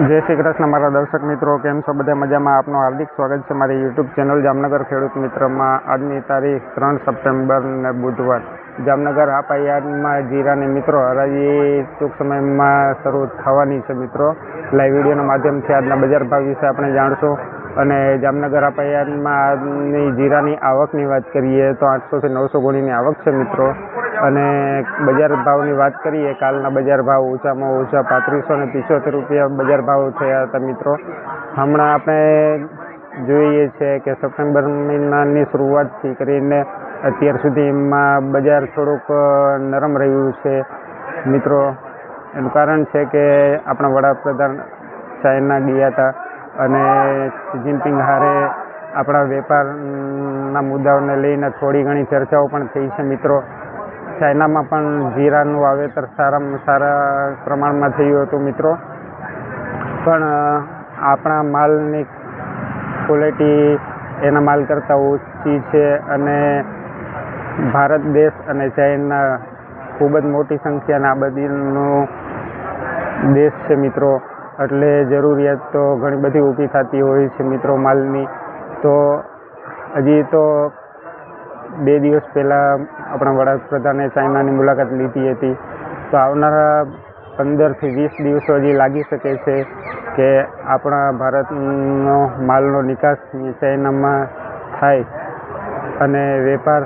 જય શ્રી કૃષ્ણ મારા દર્શક મિત્રો, કેમ છો? બધા મજામાં? આપનું હાર્દિક સ્વાગત છે મારી યુટ્યુબ ચેનલ જામનગર ખેડૂત મિત્રમાં. આજની તારીખ ત્રણ સપ્ટેમ્બર ને બુધવાર. જામનગર હાપાયામાં જીરાની મિત્રો, હરાજી ટૂંક સમયમાં શરૂ થવાની છે મિત્રો. લાઈવ વિડીયોના માધ્યમથી આજના બજાર ભાવ વિશે આપણે જાણશું. અને જામનગર હાપાયામાં આજની જીરાની આવકની વાત કરીએ તો આઠસોથી નવસો ગુણીની આવક છે મિત્રો. અને બજાર ભાવની વાત કરીએ, કાલના બજાર ભાવ ઊંચામાં ઊંચા પાંત્રીસો ને પિચોતેર રૂપિયા બજાર ભાવ થયા હતા મિત્રો. હમણાં આપણે જોઈએ છે કે સપ્ટેમ્બર મહિનાની શરૂઆતથી કરીને અત્યાર સુધીમાં બજાર થોડુંક નરમ રહ્યું છે. મિત્રો, એનું કારણ છે કે આપણા વડાપ્રધાન ચાઇના ગયા હતા અને જિનપિંગ હારે આપણા વેપારના મુદ્દાઓને લઈને થોડી ઘણી ચર્ચાઓ પણ થઈ છે મિત્રો. ચાઇનામાં પણ જીરાનું વાવેતર સારામાં સારા પ્રમાણમાં થયું હતું, મિત્રો. પણ આપણા માલની ક્વોલિટી એના માલ કરતાં ઓછી છે અને ભારત દેશ અને ચાઇના ખૂબ જ મોટી સંખ્યાના આ બધીનો દેશ છે, મિત્રો. એટલે જરૂરિયાત તો ઘણી બધી ઊભી થતી હોય છે, મિત્રો, માલની. તો હજી તો બે દિવસ પહેલાં આપણા વડાપ્રધાને ચાઇનાની મુલાકાત લીધી હતી. તો આવનારા પંદરથી વીસ દિવસો હજી લાગી શકે છે કે આપણા ભારતનો માલનો નિકાસ ચાઇનામાં થાય અને વેપાર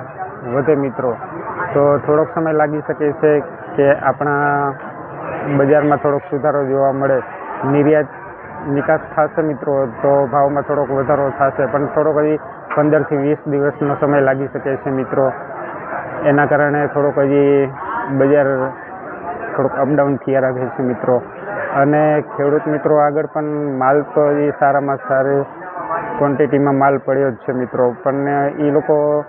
વધે મિત્રો. તો થોડોક સમય લાગી શકે છે કે આપણા બજારમાં થોડોક સુધારો જોવા મળે. નિર્યાત નિકાસ થશે મિત્રો, તો ભાવમાં થોડોક વધારો થશે. પણ થોડોક હજી પંદરથી વીસ દિવસનો સમય લાગી શકે છે મિત્રો. એના કારણે થોડોક હજી બજાર થોડુંક અપડાઉન થયા રાખે છે મિત્રો. અને ખેડૂત મિત્રો આગળ પણ માલ તો હજી સારામાં સારી ક્વોન્ટિટીમાં માલ પડ્યો જ છે મિત્રો. પણ એ લોકો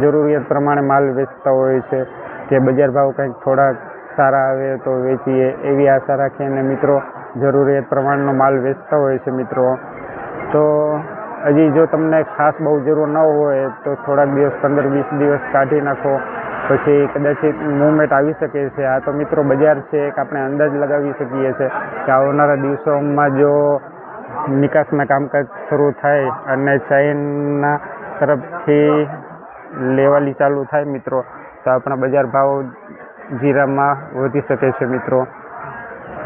જરૂરિયાત પ્રમાણે માલ વેચતા હોય છે કે બજાર ભાવ કંઈક થોડાક સારા આવે તો વેચીએ એવી આશા રાખીને મિત્રો જરૂરિયાત પ્રમાણનો માલ વેચતા હોય છે મિત્રો. તો હજી જો તમને ખાસ બહુ જરૂર ન હોય તો થોડાક દિવસ, પંદર વીસ દિવસ કાઢી નાખો. પછી કદાચિત મુવમેન્ટ આવી શકે છે. આ તો મિત્રો બજાર છે, એક આપણે અંદાજ લગાવી શકીએ છીએ કે આવનારા દિવસોમાં જો નિકાસના કામકાજ શરૂ થાય અને ચાઇના તરફથી લેવાલી ચાલુ થાય મિત્રો, તો આપણા બજાર ભાવ જીરામાં વધી શકે છે મિત્રો.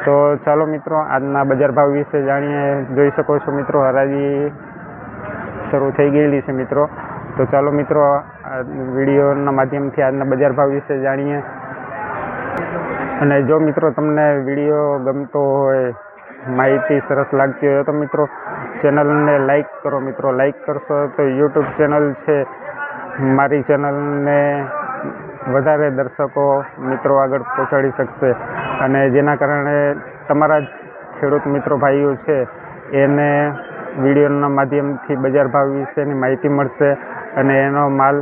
તો ચાલો મિત્રો, આજના બજાર ભાવ વિશે જાણીએ, જોઈ શકો છો મિત્રો, હરાજી શરૂ થઈ ગયેલી છે મિત્રો. તો ચાલો મિત્રો વિડીયોના માધ્યમથી આજના બજાર ભાવ વિશે જાણીએ. અને જો મિત્રો તમને વીડિયો ગમતો હોય, માહિતી સરસ લાગતી હોય, તો મિત્રો ચેનલને લાઈક કરો મિત્રો. લાઈક કરશો તો યુટ્યુબ ચેનલ છે. મારી ચેનલને વધારે દર્શકો મિત્રો આગળ પહોંચાડી શકશે. અને જેના કારણે તમારા જ ખેડૂત મિત્રો ભાઈઓ છે, એને વિડીયોના માધ્યમથી બજાર ભાવ વિશેની માહિતી મળશે અને એનો માલ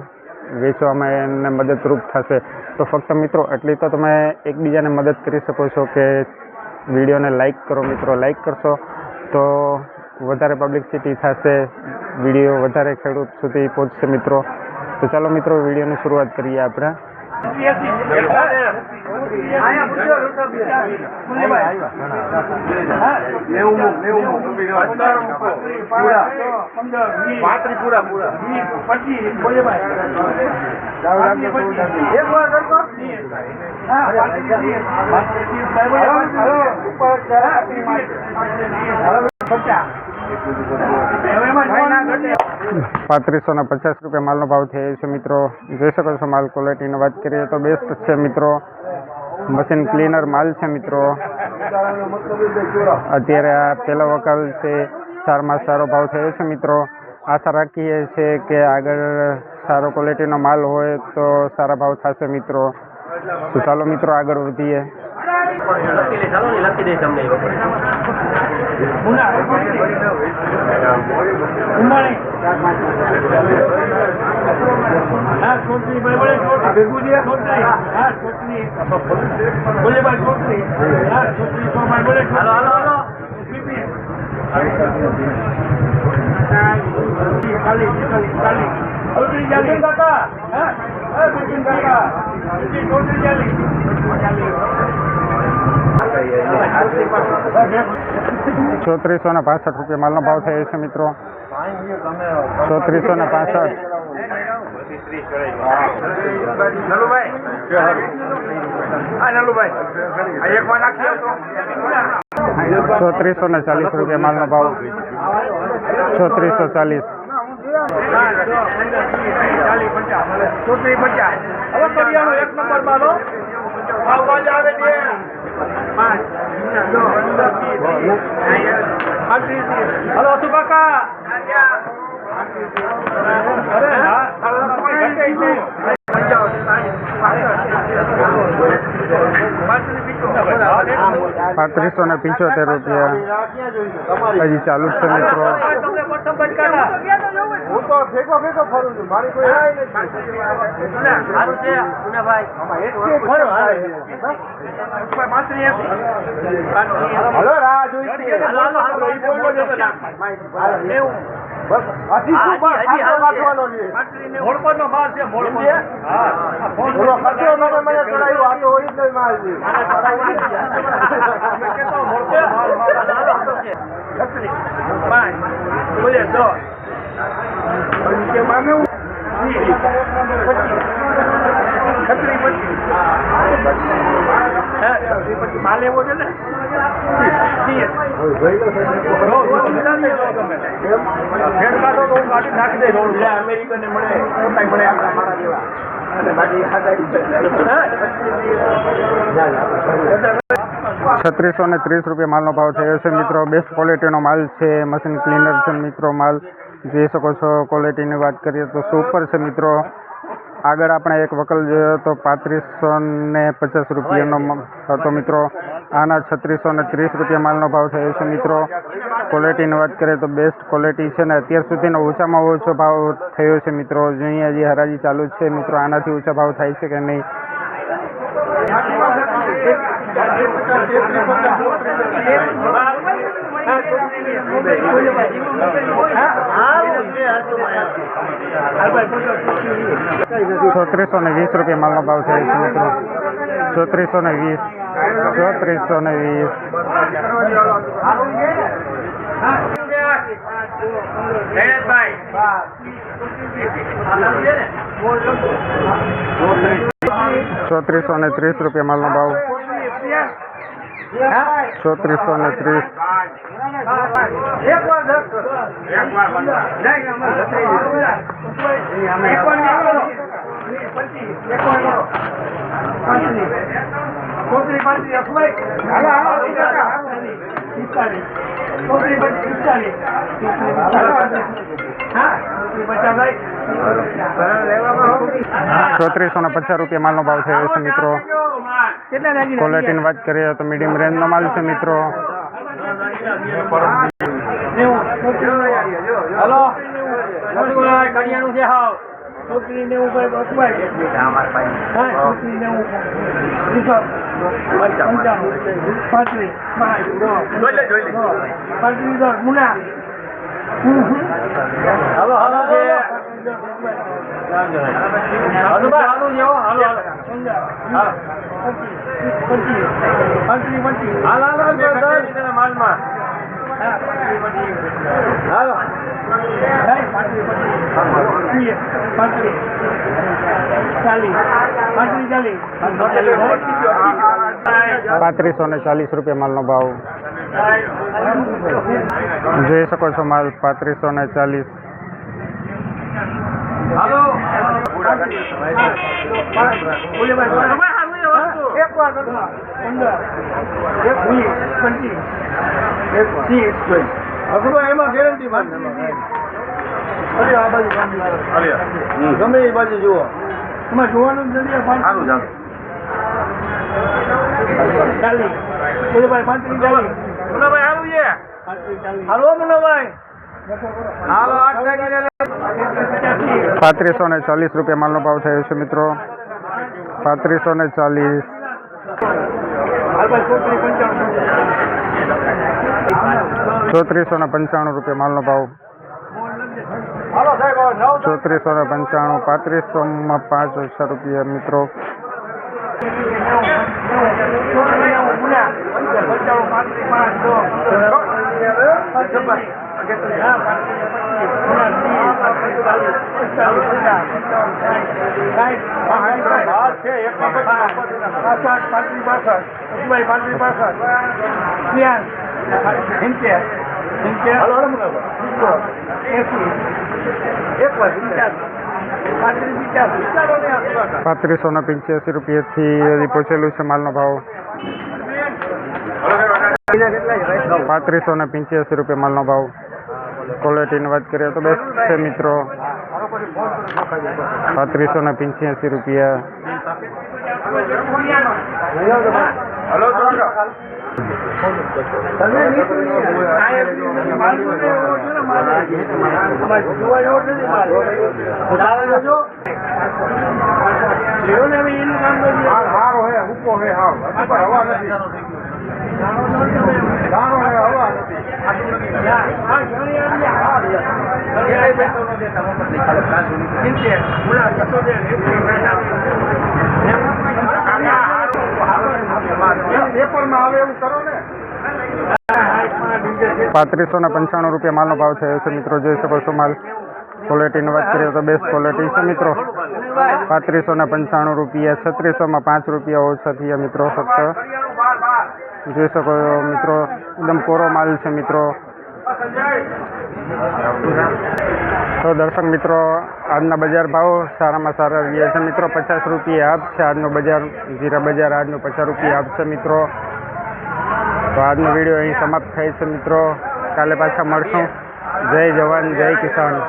વેચવામાં એને મદદરૂપ થશે. તો ફક્ત મિત્રો, એટલી તો તમે એકબીજાને મદદ કરી શકો છો કે વિડીયોને લાઈક કરો મિત્રો, લાઈક કરશો તો વધારે પબ્લિસિટી થશે, વીડિયો વધારે ખેડૂત સુધી પહોંચશે મિત્રો. તો ચાલો મિત્રો, વિડીયોની શરૂઆત કરીએ આપણે. પાંત્રી પૂરા પૂરા પછી બોલે પાંત્રીસો ને પચાસ રૂપિયા માલનો ભાવ થયો છે મિત્રો. જોઈ શકો છો માલ ક્વોલિટીની વાત કરીએ તો બેસ્ટ છે મિત્રો. મશીન ક્લીનર માલ છે મિત્રો. અત્યારે આ પહેલો વકાલ છે, સારમાં સારો ભાવ થયો છે મિત્રો. આશા રાખીએ છીએ કે આગળ સારો ક્વોલિટીનો માલ હોય તો સારા ભાવ થશે મિત્રો. તો ચાલો મિત્રો આગળ વધીએ. લખી લે ચાલો ને લખી ચોત્રીસો ને પાસઠ રૂપિયા માલનો ભાવ થયો છે મિત્રો. ચોત્રીસો ને પાસઠ. ચોત્રીસો ને ચાલીસ રૂપિયા માલનો ભાવ. ચોત્રીસો ચાલીસ. ચોત્રીસ પચાસ એક નંબર માલો ભાવ આવે છે પાંચ હલો સુકાકા અરે હા પાંત્રીસો ને પિંચોતેર રૂપિયા. હજી ચાલુ છે મિત્રો. તો ભેગો ભેગો ફરું છું. મારી કોઈ રાય નથી. સારું છે મુનાભાઈ હલો રાહ જોઈ હાલો, હાલો, હાલો. હજી શું બસ હજી, હજી, ખાતો કાઢવાનો છે. મોળપણનો માલ છે મોળપણ ઓલો ખર્ચો તમે મને ચડાવ્યો આ તો ઓરિજિનલ માલ છે. અમે કહેતો મોળપણ માલ, માલ. છત્રીસ, પાંચ, બોલે દસ. કે મામે હું? વીસ, પચીસ, છત્રીસ, હે, છત્રીસ, માલ એવો છે ને? ત્રીસ. નો, નો, વિચારીએ લો તમે. ફેર કાઢો તો હું કાઢી નાખી દઈશ રોડ ઉપર. અમેરિકનને મળે છત્રીસો ને ત્રીસ રૂપિયા માલનો ભાવ થયો છે મિત્રો બેસ્ટ ક્વોલિટીનો માલ છે મશીન ક્લીનર છે મિત્રો માલ જોઈ શકો છો ક્વોલિટીની વાત કરીએ તો સુપર છે મિત્રો આગળ આપણે એક વકલ જોયો તો પાંત્રીસો ને પચાસ રૂપિયાનો હતો મિત્રો. આના છત્રીસો ને ત્રીસ રૂપિયા માલનો ભાવ થયો છે મિત્રો. ક્વોલિટીની વાત કરીએ તો બેસ્ટ ક્વોલિટી છે ને અત્યાર સુધીનો ઓછામાં ઓછો ભાવ થયો છે મિત્રો. જો અહીંયા હજી હરાજી ચાલુ છે મિત્રો. આનાથી ઓછા ભાવ થાય છે કે નહીં? ચોત્રીસો ને વીસ રૂપિયા માલનો ભાવ છે મિત્રો. ચોત્રીસો ને વીસ ચોત્રીસો ને વીસ. ચોત્રીસો ને ત્રીસ રૂપિયા માલનો ભાવ. ચોત્રીસો ને ત્રીસ ચોત્રીસો ને પચાસ રૂપિયા માલનો ભાવ છે મિત્રો. ક્વોલિટીની વાત કરીએ તો મીડિયમ રેન્જનો માલ છે મિત્રો. હલો. કડિયાનું છે. હાવ છોકરી ને ઉપર છોકરી ને ઉપર પાંત્રીસ. પાંચ પાંત્રીસ મુના. હાલો હાલો પાંત્રીસો ને ચાલીસ રૂપિયા માલનો ભાવ. જોઈ શકો છો માલ પાંત્રીસો ને ચાલીસ. ગમે એ બાજુ જુઓ. એમાં જોવાનું જ નથી આ પાંચ ચાલીસ બોલે પાંત્રીસ ચાલીસ મુનાભાઈ હાલું છે પાંત્રીસ ચાલીસ હાલો મુન્નાભાઈ હાલો આઠ લાગીને પાંત્રીસો ને ચાલીસ રૂપિયા માલનો ભાવ થયો છે, મિત્રો. પાંત્રીસો ને ચાલીસ. હાલ ભાઈ છોકરી પંચાણું ચોત્રીસો ને પંચાણું રૂપિયા માલનો ભાવ. હાલો સાહેબ હવે નવ ચોત્રીસો ને પંચાણું, પાંત્રીસોમાં પાંચ ઓછા રૂપિયા, મિત્રો છોકરી મુના પાંત્રીસ પાંચ દો હા, પાંત્રીસ, પચીસ, ચાલીસ, પિસ્તાલીસ, પચાસ, પંચાવન, સાઠ, સાઠ, ભાત છે એક પાસઠ, પાંત્રીસ, પાસઠ, પચીસ, પાંત્રીસ, પાસઠ, ત્યાંસ, સિત્તેર, સિત્તેર, હાલો હાલો મુના સિત્તોર, એંસી, એક વાર પંચ્યાસી, પાંત્રીસ, પંચ્યાસી. ચાલો ને આ સુરત. પાંત્રીસો ને પંચ્યાસી રૂપિયાથી હજી પહોંચેલું છે માલનો ભાવ પાંત્રીસો ને પંચ્યાસી રૂપિયા માલનો ભાવ. ક્વોલિટીની વાત કરીએ તો બેસ્ટ છે મિત્રો. પાંત્રીસો ને પંચ્યાસી રૂપિયા. હારો હે ઉપો હે હાવ હવા નથી પેપરમાં આવે પાંત્રીસો ને પંચાણું રૂપિયા માલનો ભાવ થયો છે મિત્રો, જોઈ શકો છો માલ. ક્વોલિટીની વાત કરીએ તો બેસ્ટ ક્વોલિટી છે મિત્રો. પાંત્રીસો ને પંચાણું રૂપિયા, છત્રીસોમાં પાંચ રૂપિયા ઓછા થયા મિત્રો, ફક્ત જોઈ શકો મિત્રો. એકદમ કોરો માલ છે, મિત્રો. તો દર્શક મિત્રો, આજના બજાર ભાવ સારામાં સારા રહ્યા છે, મિત્રો. પચાસ રૂપિયા આપ છે, આજનો બજાર જીરા બજાર, આજનો પચાસ રૂપિયા આપ છે, મિત્રો. તો આજનો વીડિયો અહીં સમાપ્ત થાય છે, મિત્રો. કાલે પાછા મળશું. જય જવાન, જય કિસાન.